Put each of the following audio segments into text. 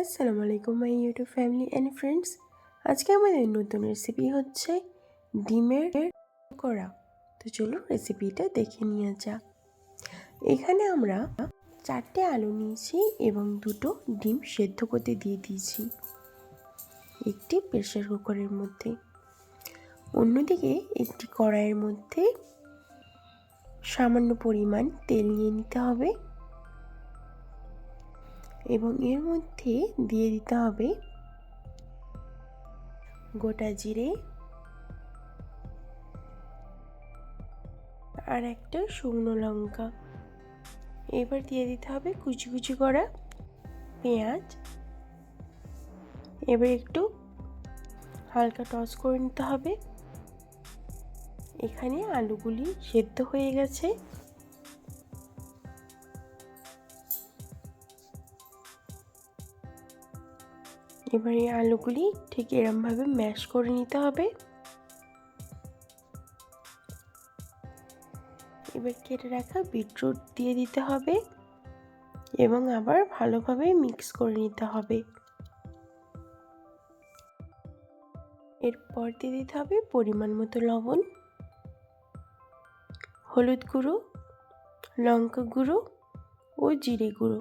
আসসালামু আলাইকুম my YouTube family and friends আজকে আমাদের নতুন রেসিপি হচ্ছে ডিমের করা তো চলুন রেসিপিটা দেখে নিয়ে যাক। এখানে আমরা চারটে আলু নিয়েছি এবং দুটো ডিম সেদ্ধ করতে দিয়ে দিয়েছি। একটি প্রেশার কুকারের মধ্যে। অন্যদিকে একটি কড়াইয়ের মধ্যে সামান্য পরিমাণ তেল নিয়ে নিতে হবে। এবং এর মধ্যে দিয়ে দিতে হবে গোটা জিরে আর একটা শুকনো লঙ্কা। এবার দিয়ে দিতে হবে কুচি কুচি করা পেঁয়াজ। এবার একটু হালকা টস করে নিতে হবে। এখানে আলুগুলি সেদ্ধ হয়ে গেছে। এবার এই আলুগুলি ঠিক এরমভাবে ম্যাশ করে নিতে হবে। এবার কেটে রাখা বিটরুট দিয়ে দিতে হবে এবং আবার ভালোভাবে মিক্স করে নিতে হবে। এরপর দিয়ে দিতে হবে পরিমাণ মতো লবণ, হলুদ গুঁড়ো, লঙ্কা গুঁড়ো ও জিরে গুঁড়ো।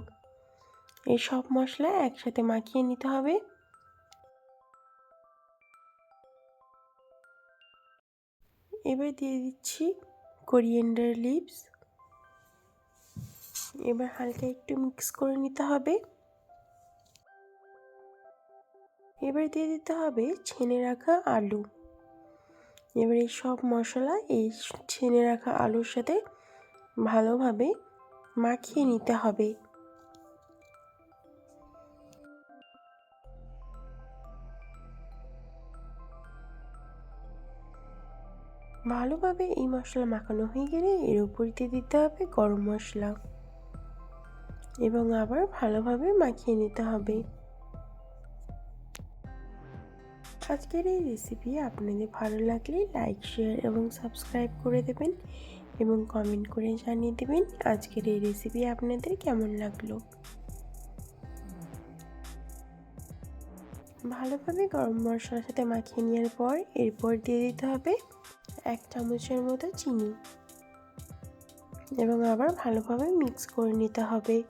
এই সব মশলা একসাথে মাখিয়ে নিতে হবে। এবার দিয়ে দিচ্ছি কোরিয়েন্ডার লিভস এবার হালকা একটু মিক্স করে নিতে হবে। এবার দিয়ে দিতে হবে ছেনে রাখা আলু। এবার এই সব মশলা এই ছেনে রাখা আলুর সাথে ভালোভাবে মাখিয়ে নিতে হবে। ভালোভাবে এই মশলা মাখানো হয়ে গেলে এর উপর দিয়ে দিতে হবে গরম মশলা। এবং আবার ভালোভাবে মাখিয়ে নিতে হবে। আজকের এই রেসিপি আপনাদের ভালো লাগলে লাইক শেয়ার এবং সাবস্ক্রাইব করে দেবেন এবং কমেন্ট করে জানিয়ে দেবেন আজকের এই রেসিপি আপনাদের কেমন লাগল। ভালোভাবে গরম মশলার সাথে মাখিয়ে নেওয়ার পর এরপর দিয়ে দিতে হবে এক চামচের মতো চিনি। এবং আবার ভালোভাবে মিক্স করে নিতে হবে।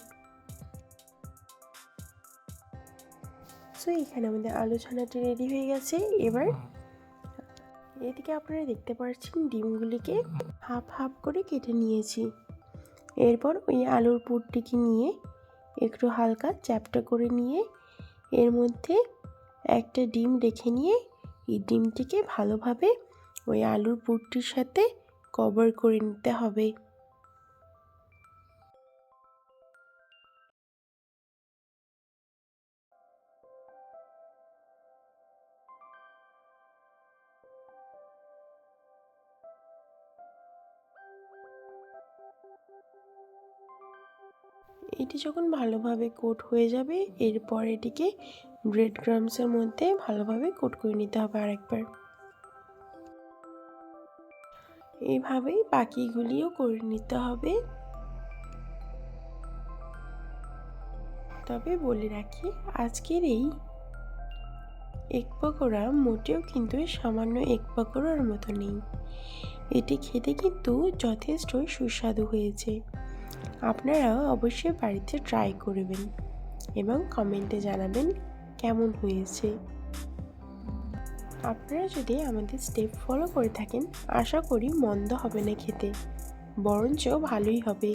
সো এখানে আমাদের আলু ছানাটি রেডি হয়ে গেছে। এবার এদিকে আপনারা দেখতে পাচ্ছেন ডিমগুলিকে হাফ হাফ করে কেটে নিয়েছি। এরপর ওই আলুর পুরটিকে নিয়ে একটু হালকা চ্যাপটা করে নিয়ে এর মধ্যে একটা ডিম রেখে নিয়ে এই ডিমটিকে ভালোভাবে ওই আলুর পুরটির সাথে কভার করে নিতে হবে। এটি যখন ভালোভাবে কোট হয়ে যাবে, এরপর এটিকে ব্রেড ক্রামসের মধ্যে ভালোভাবে কোট করে নিতে হবে আরেকবার। এইভাবেই বাকিগুলিও করে নিতে হবে। তবে বলে রাখি, আজকের এই এক পকোড়া মোটেও কিন্তু সামান্য এক পকোড়ার মতো নেই। এটি খেতে কিন্তু যথেষ্টই সুস্বাদু হয়েছে। আপনারা অবশ্যই বাড়িতে ট্রাই করবেন এবং কমেন্টে জানাবেন কেমন হয়েছে। আপনারা যদি আমাদের স্টেপ ফলো করে থাকেন, আশা করি মন্দ হবে না খেতে। বরঞ্চ ভালোই হবে।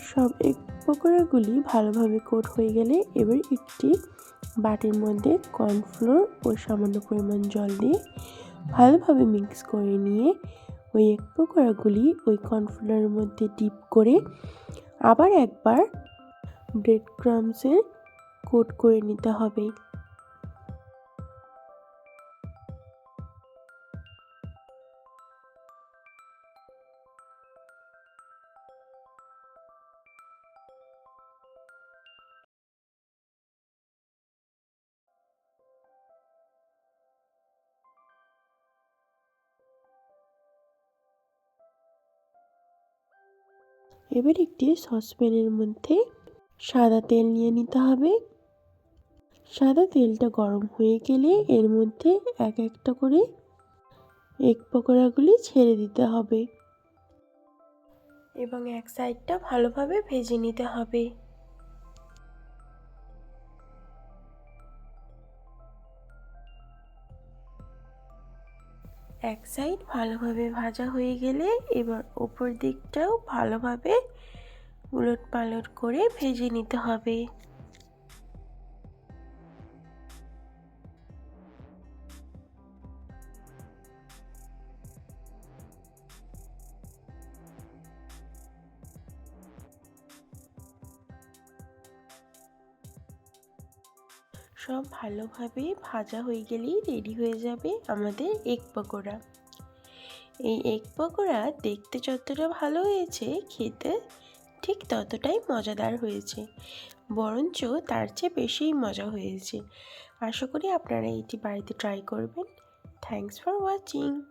সব এক পকোড়াগুলি ভালোভাবে কোট হয়ে গেলে এবার একটি বাটির মধ্যে কর্নফ্লোর ও সামান্য পরিমাণ জল দিয়ে ভালোভাবে মিক্স করে নিয়ে ওই এক পকোড়াগুলি ওই কর্নফ্লোরের মধ্যে ডিপ করে আবার একবার ব্রেড ক্রামসের কোট করে নিতে হবে। এবার একটি সসপ্যানের মধ্যে সাদা তেল নিয়ে নিতে হবে। সাদা তেলটা গরম হয়ে গেলে এর মধ্যে এক একটা করে এক পকোড়াগুলি ছেড়ে দিতে হবে। এবং এক সাইডটা ভালোভাবে ভেজে নিতে হবে। এক সাইড ভালোভাবে ভাজা হয়ে গেলে এবার ওপর দিকটাও ভালোভাবে উলট পালট করে ভেজে নিতে হবে। সব ভালোভাবে ভাজা হয়ে গেলেই রেডি হয়ে যাবে আমাদের এগ পকোড়া। এই এগ পকোড়া দেখতে যতটা ভালো হয়েছে, খেতে ঠিক ততটাই মজাদার হয়েছে। বরঞ্চ তার চেয়ে বেশিই মজা হয়েছে। আশা করি আপনারা এটি বাড়িতে ট্রাই করবেন। Thanks for watching